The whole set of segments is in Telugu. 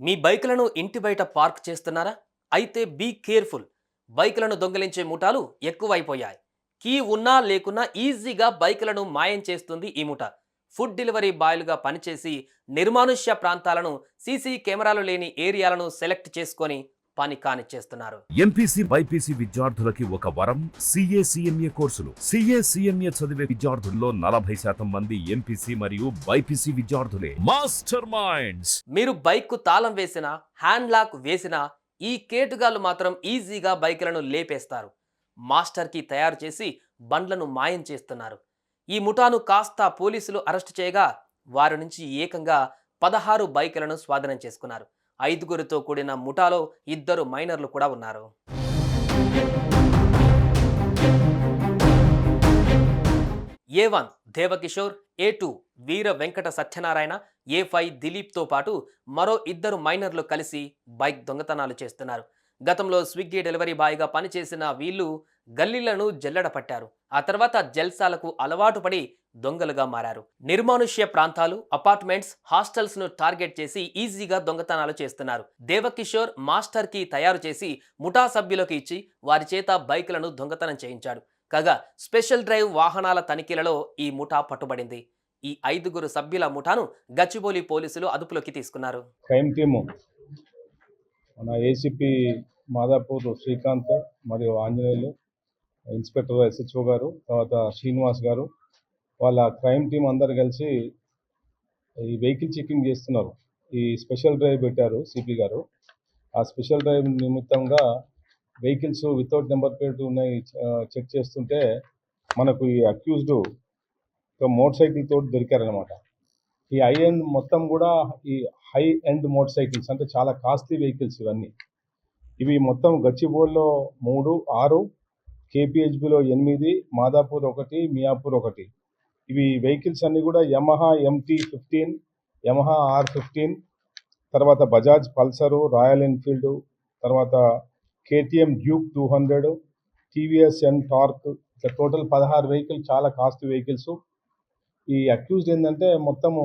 మీ బైకులను ఇంటి బయట పార్క్ చేస్తున్నారా? అయితే బీ కేర్ఫుల్. బైకులను దొంగిలించే ముఠాలు ఎక్కువైపోయాయి. కీ ఉన్నా లేకున్నా ఈజీగా బైకులను మాయం చేస్తుంది ఈ ముఠ. ఫుడ్ డెలివరీ బాయ్లుగా పనిచేసి నిర్మానుష్య ప్రాంతాలను సీసీ కెమెరాలు లేని ఏరియాలను సెలెక్ట్ చేసుకొని పని కానిచ్చేస్తున్నారు ఎంపీసీ బైపీసీ విద్యార్థులకి ఒక వరం సిఏ సిఎంఏ కోర్సులు. సిఏ సిఎంఏ చదివే విద్యార్థుల్లో నలభై శాతం మంది ఎంపీసీ మరియు బైపీసీ విద్యార్థులే. Master minds! మీరు బైక్కు తాళం వేసినా హ్యాండ్ లాక్ వేసినా ఈ కేటుగాళ్ళు మాత్రం ఈజీగా బైకులను లేపేస్తారు. మాస్టర్కి తయారు చేసి బండ్లను మాయం చేస్తున్నారు. ఈ ముఠాను కాస్త పోలీసులు అరెస్ట్ చేయగా వారి నుంచి ఏకంగా పదహారు బైకులను స్వాధీనం చేసుకున్నారు. ఐదుగురితో కూడిన ముఠాలో ఇద్దరు మైనర్లు కూడా ఉన్నారు. A one Devakishore A two Veera Venkata Satyanarayana A five దిలీప్తో పాటు మరో ఇద్దరు మైనర్లు కలిసి బైక్ దొంగతనాలు చేస్తున్నారు. గతంలో స్విగ్గీ డెలివరీ బాయ్గా పనిచేసిన వీళ్ళు గల్లీలను జల్లెడ పట్టారు. ఆ తర్వాత జల్సాలకు అలవాటు పడి దొంగలుగా మారారు. నిర్మానుష్య ప్రాంతాలు అపార్ట్మెంట్స్ హాస్టల్స్ను టార్గెట్ చేసి ఈజీగా దొంగతనాలు చేస్తున్నారు. దేవకిషోర్ మాస్టర్కి తయారు చేసి ముఠా సభ్యులకు ఇచ్చి వారి చేత బైకులను దొంగతనం చేయించాడు. కాగా స్పెషల్ డ్రైవ్ వాహనాల తనిఖీలలో ఈ ముఠా పట్టుబడింది. ఈ ఐదుగురు సభ్యుల ముఠాను గచ్చిబౌలి పోలీసులు అదుపులోకి తీసుకున్నారు. క్రైమ్ టీము మన ఏసీపీ మాదాపూర్ శ్రీకాంత్ మరియు ఆంజనేయులు ఇన్స్పెక్టర్ ఎస్హెచ్ఓ గారు తర్వాత శ్రీనివాస్ గారు వాళ్ళ క్రైమ్ టీం అందరు కలిసి ఈ వెహికల్ చెకింగ్ చేస్తున్నారు. ఈ స్పెషల్ డ్రైవ్ పెట్టారు సిపి గారు. ఆ స్పెషల్ డ్రైవ్ నిమిత్తంగా వెహికల్స్ వితౌట్ నెంబర్ ప్లేట్ ఉన్నాయి చెక్ చేస్తుంటే మనకు ఈ అక్యూజ్డ్ మోటార్ సైకిల్ తోటి దొరికారనమాట ఈ హై ఎండ్ మొత్తం కూడా ఈ హై ఎండ్ మోటార్ సైకిల్స్ అంటే చాలా కాస్ట్లీ వెహికల్స్ ఇవన్నీ. ఇవి మొత్తం గచ్చిబోల్లో మూడు ఆరు కేపీహెచ్బిలో ఎనిమిది మాదాపూర్ ఒకటి మియాపూర్ ఒకటి. ఇవి వెహికల్స్ అన్నీ కూడా Yamaha MT fifteen Yamaha R fifteen తర్వాత బజాజ్ పల్సరు రాయల్ ఎన్ఫీల్డ్ తర్వాత KTM Duke two hundred TVS Ntorq ఇట్లా టోటల్ పదహారు వెహికల్ చాలా కాస్ట్ వెహికల్స్. ఈ అక్యూజ్డ్ ఏంటంటే మొత్తము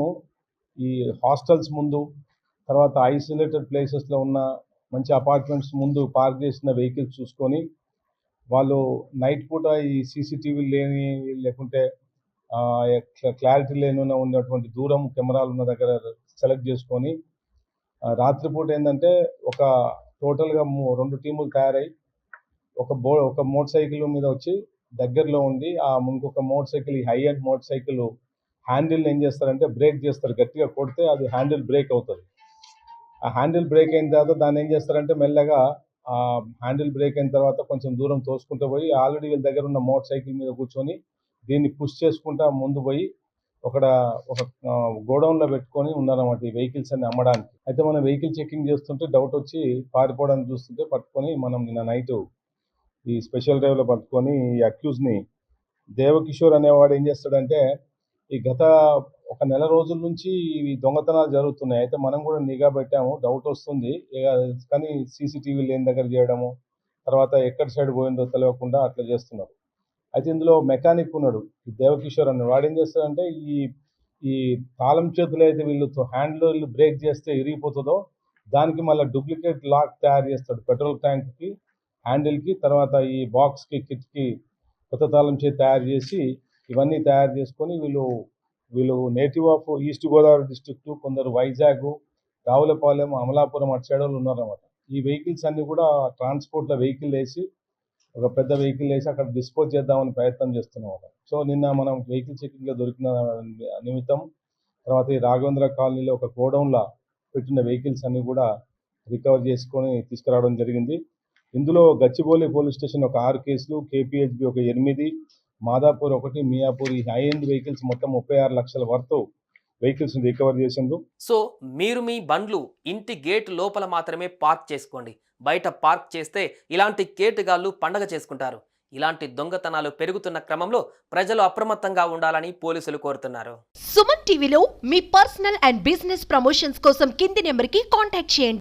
ఈ హాస్టల్స్ ముందు తర్వాత ఐసోలేటెడ్ ప్లేసెస్లో ఉన్న మంచి అపార్ట్మెంట్స్ ముందు పార్క్ చేసిన వెహికల్స్ చూసుకొని వాళ్ళు నైట్ పూట ఈ సీసీటీవీ లేని లేకుంటే క్లారిటీ లేని ఉన్నటువంటి దూరం కెమెరాలు ఉన్న దగ్గర సెలెక్ట్ చేసుకొని రాత్రిపూట ఏంటంటే ఒక టోటల్గా మూ- రెండు టీములు తయారై ఒక బో ఒక మోటార్ సైకిల్ మీద వచ్చి దగ్గరలో ఉండి ఆ ఇంకొక మోటార్ సైకిల్ ఈ high end motorcycle handle ఏం చేస్తారంటే బ్రేక్ చేస్తారు. గట్టిగా కొడితే అది హ్యాండిల్ బ్రేక్ అవుతుంది. ఆ హ్యాండిల్ బ్రేక్ అయిన తర్వాత దాన్ని ఏం చేస్తారంటే మెల్లగా హ్యాండిల్ బ్రేక్ అయిన తర్వాత కొంచెం దూరం తోసుకుంటూ పోయి ఆల్రెడీ వీళ్ళ దగ్గర ఉన్న మోటార్ సైకిల్ మీద కూర్చొని దీన్ని పుష్ చేసుకుంటా ముందు పోయి ఒకడ ఒక గోడౌన్లో పెట్టుకొని ఉన్నారన్నమాట ఈ వెహికల్స్ అన్ని అమ్మడానికి. అయితే మనం వెహికల్ చెకింగ్ చేస్తుంటే డౌట్ వచ్చి పారిపోవడానికి చూస్తుంటే పట్టుకొని మనం నిన్న నైట్ ఈ స్పెషల్ డ్రైవ్లో పట్టుకొని ఈ అక్యూజ్ని దేవకిషోర్ అనేవాడు ఏం చేస్తాడంటే ఈ గత ఒక నెల రోజుల నుంచి ఈ దొంగతనాలు జరుగుతున్నాయి. అయితే మనం కూడా నిఘా పెట్టాము. డౌట్ వస్తుంది. కానీ సీసీటీవీ లేని దగ్గర చేయడము తర్వాత ఎక్కడి సైడ్ పోయిందో తెలియకుండా అట్లా చేస్తున్నారు. అయితే ఇందులో మెకానిక్ ఉన్నాడు ఈ దేవకిషోర్ అని వాడు ఏం చేస్తాడంటే ఈ ఈ తాళం చేతులు అయితే వీళ్ళు హ్యాండ్లో వీళ్ళు బ్రేక్ చేస్తే ఇరిగిపోతుందో దానికి మళ్ళీ డూప్లికేట్ లాక్ తయారు చేస్తాడు. పెట్రోల్ ట్యాంక్కి హ్యాండిల్కి తర్వాత ఈ బాక్స్కి కిట్కి కొత్త తాళం చేతి తయారు చేసి ఇవన్నీ తయారు చేసుకొని వీళ్ళు వీళ్ళు native of East Godavari district కొందరు వైజాగ్ రావులపాలెం అమలాపురం అటు సైడ్ వాళ్ళు ఉన్నారన్నమాట. ఈ వెహికల్స్ అన్ని కూడా ట్రాన్స్పోర్ట్లో వెహికల్ వేసి ఒక పెద్ద వెహికల్ వేసి అక్కడ డిస్పోజ్ చేద్దామని ప్రయత్నం చేస్తున్నాం సో నిన్న మనం వెహికల్ చెక్కింగ్లో దొరికిన నిమిత్తం తర్వాత ఈ రాఘవేంద్ర కాలనీలో ఒక గోడౌన్లో పెట్టిన వెహికల్స్ అన్ని కూడా రికవర్ చేసుకొని తీసుకురావడం జరిగింది. ఇందులో గచ్చిబౌలి పోలీస్ స్టేషన్ ఒక ఆరు కేసులు కేపీహెచ్బి ఒక ఎనిమిది మాదాపూర్ ఒకటి మియాపూర్ ఈ హై ఎండ్ వెహికల్స్ మొత్తం ముప్పై ఆరు లక్షల వరకు వెహికల్స్ రికవర్ చేసిండ్రు. సో మీరు మీ బండ్లు ఇంటి గేట్ లోపల మాత్రమే పార్క్ చేసుకోండి. బయట పార్క్ చేస్తే ఇలాంటి కేటుగాళ్ళు పండగ చేసుకుంటారు. ఇలాంటి దొంగతనాలు పెరుగుతున్న క్రమంలో ప్రజలు అప్రమత్తంగా ఉండాలని పోలీసులు కోరుతున్నారు. సుమన్ టీవీలో మీ పర్సనల్ అండ్ బిజినెస్ ప్రమోషన్స్ కోసం కింది నెంబర్కి కాంటాక్ట్ చేయండి.